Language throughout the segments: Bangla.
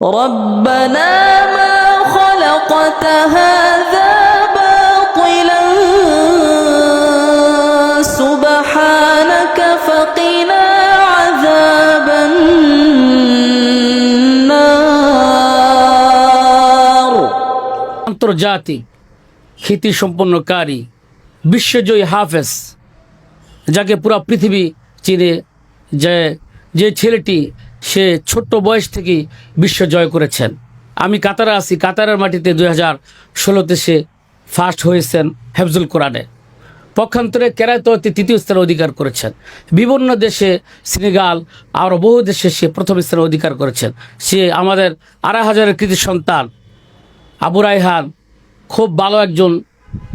ربنا ما خلقت هذا باطلا سبحانك فقنا عذاب النار আন্তর্জাতিক খ্যাতি সম্পন্নকারী বিশ্বজয়ী হাফেজ যাকে পুরো পৃথিবী চিনে যে যে ছেলেটি সে ছোট্ট বয়স থেকেই বিশ্ব জয় করেছেন। আমি কাতারে আছি, কাতারের মাটিতে দুই হাজার ষোলোতে সে ফার্স্ট হয়েছেন হেফজুল কোরআনে। পক্ষান্তরে কেরাততে তৃতীয় স্থানে অধিকার করেছেন। বিভিন্ন দেশে সেনেগাল, আরও বহু দেশে সে প্রথম স্থানে অধিকার করেছেন। সে আমাদের আড়াই হাজারের কৃতি সন্তান, আবু রায়হান, খুব ভালো একজন,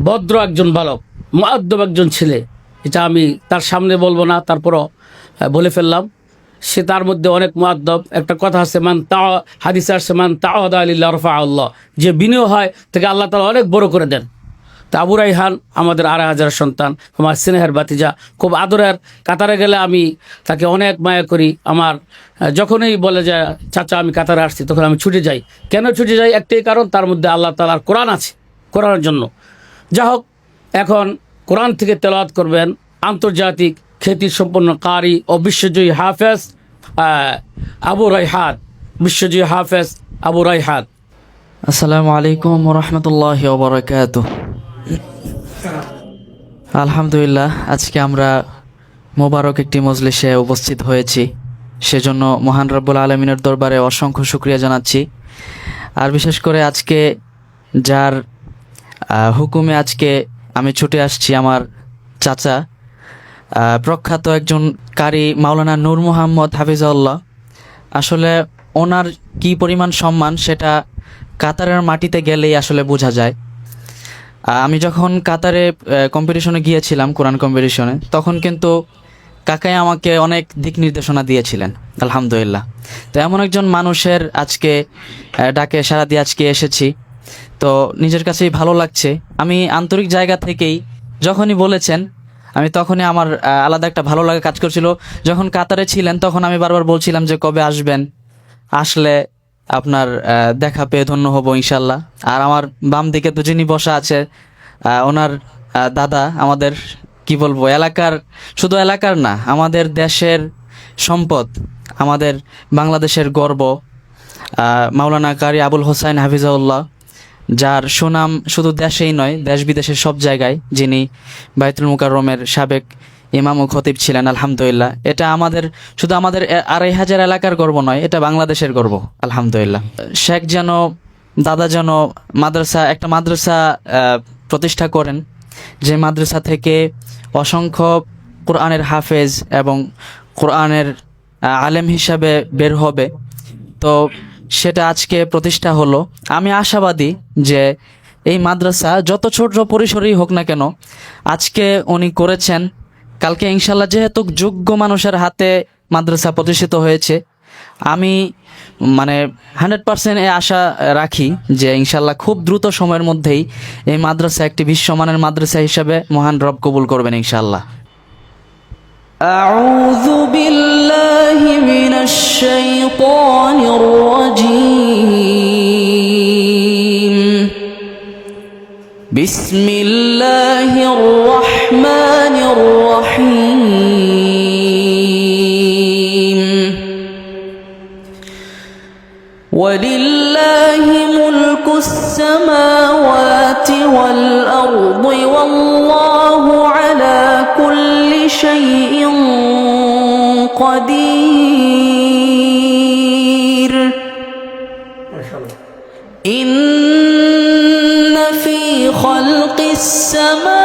ভদ্র একজন বালক মাদ্যম একজন ছেলে। এটা আমি তার সামনে বলব না, তারপরও বলে ফেললাম। সে তার মধ্যে অনেক মুআদ্দব। একটা কথা আছে, মান তা হাদিসে আসছে, মান তাওয়াদা আলিল্লাহ রফা আল্লাহ যে বিনিয়োগ হয়, তাকে আল্লাহ তালা অনেক বড় করে দেন। তা আবু রাইহান, আমাদের আড়াই হাজার সন্তান, আমার স্নেহের বাতিজা খুব আদরের, কাতারে গেলে আমি তাকে অনেক মায়া করি, আমার যখনই বলে যে, চাচা, আমি কাতারে আসছি তখন আমি ছুটে যাই। কেন ছুটে যাই? একটাই কারণ, তার মধ্যে আল্লাহ তালার কোরআন আছে, কোরআনের জন্য। যা হোক, এখন কোরআন থেকে তেলাওয়াত করবেন আন্তর্জাতিক খ্যাতি সম্পন্ন কারি ও বিশ্বজয়ী হাফেজ আবু রাইহাত, বিশ্বজয়ী হাফেজ আবু রাইহাত। আসসালামু আলাইকুম রহমতুল্লাহ ওবরাকাত। আলহামদুলিল্লাহ, আজকে আমরা মোবারক একটি মজলিসে উপস্থিত হয়েছি। সেজন্য মহান রব্বুল আলমিনের দরবারে অসংখ্য শুক্রিয়া জানাচ্ছি। আর বিশেষ করে আজকে যার হুকুমে আজকে আমি ছুটে আসছি আমার চাচা প্রখ্যাত একজন কারি মাওলানা নূর মোহাম্মদ হাফিজাউল্লাহ। আসলে ওনার কি পরিমাণ সম্মান সেটা কাতারের মাটিতে গেলেই আসলে বোঝা যায়। আমি যখন কাতারে কম্পিটিশনে গিয়েছিলাম, কোরআন কম্পিটিশনে তখন কিন্তু কাকাই আমাকে অনেক দিক নির্দেশনা দিয়েছিলেন, আলহামদুলিল্লাহ। তো এমন একজন মানুষের আজকে ডাকে সারা দিয়ে আজকে এসেছি। তো নিজের কাছেই ভালো লাগছে। আমি আন্তরিক জায়গা থেকেই যখনই বলেছেন আমি তখনই আমার আলাদা একটা ভালো লাগা কাজ করছিল। যখন কাতারে ছিলেন, তখন আমি বারবার বলছিলাম যে, কবে আসবেন? আসলে আপনার দেখা পেয়ে ধন্য হব ইনশাল্লাহ আর আমার বাম দিকে তো যিনি বসা আছে ওনার দাদা আমাদের, কি বলব, এলাকার, শুধু এলাকার না, আমাদের দেশের সম্পদ, আমাদের বাংলাদেশের গর্ব। মাওলানা কারি আবুল হোসাইন হাফিজাউল্লাহ যার সুনাম শুধু দেশেই নয়, দেশ বিদেশের সব জায়গায় যিনি বাইতুল মুকাররমের সাবেক ইমাম ও খতিব ছিলেন, আলহামদুলিল্লাহ। এটা আমাদের, শুধু আমাদের আড়াই হাজার এলাকার গর্ব নয়, এটা বাংলাদেশের গর্ব, আলহামদুলিল্লাহ। শেখ যেন, দাদা যেন মাদ্রাসা, একটা মাদ্রাসা প্রতিষ্ঠা করেন, যে মাদ্রাসা থেকে অসংখ্য কোরআনের হাফেজ এবং কোরআনের আলেম হিসাবে বের হবে, তো সেটা আজকে প্রতিষ্ঠা হলো। আমি আশাবাদী যে এই মাদ্রাসা যত ছোট পরিসরেই হোক না কেন, আজকে উনি করেছেন। কালকে ইনশাল্লাহ যেহেতু যোগ্য মানুষের হাতে মাদ্রাসা প্রতিষ্ঠিত হয়েছে, আমি মানে হান্ড্রেড পার্সেন্ট এ আশা রাখি যে ইনশাল্লাহ খুব দ্রুত সময়ের মধ্যেই এই মাদ্রাসা একটি বিশ্বমানের মাদ্রাসা হিসাবে মহান রব কবুল করবেন ইনশাল্লাহ أعوذ بالله من الشيطان الرجيم. بسم الله الرحمن الرحيم. ولله ملك السماوات والأرض والله على كل شيء قدير. إن في خلق السماوات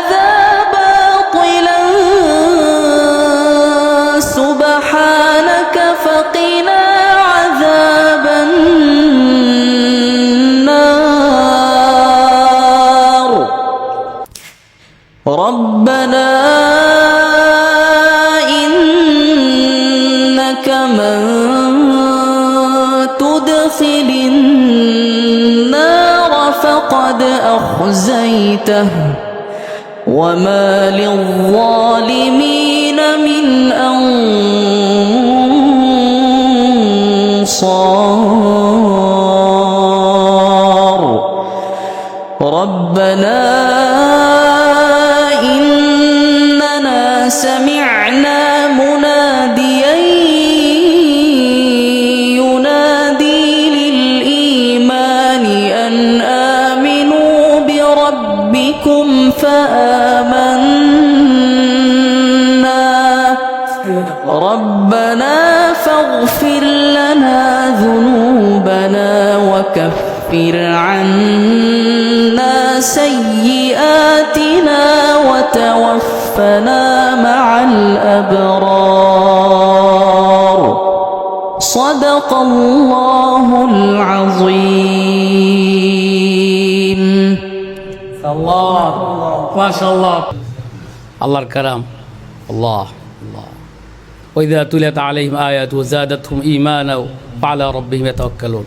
تدخل النار فقد أخزيته وما للظالمين من أنصار. ربنا ربنا فاغفر لنا ذنوبنا وكفر عنا سيئاتنا وتوفنا مع الأبرار. صدق الله العظيم. الله ما شاء الله. الله الكرام. الله الله. وإذا تليت عليهم آيات وزادتهم إيمانا وعلى ربهم يتوكلون.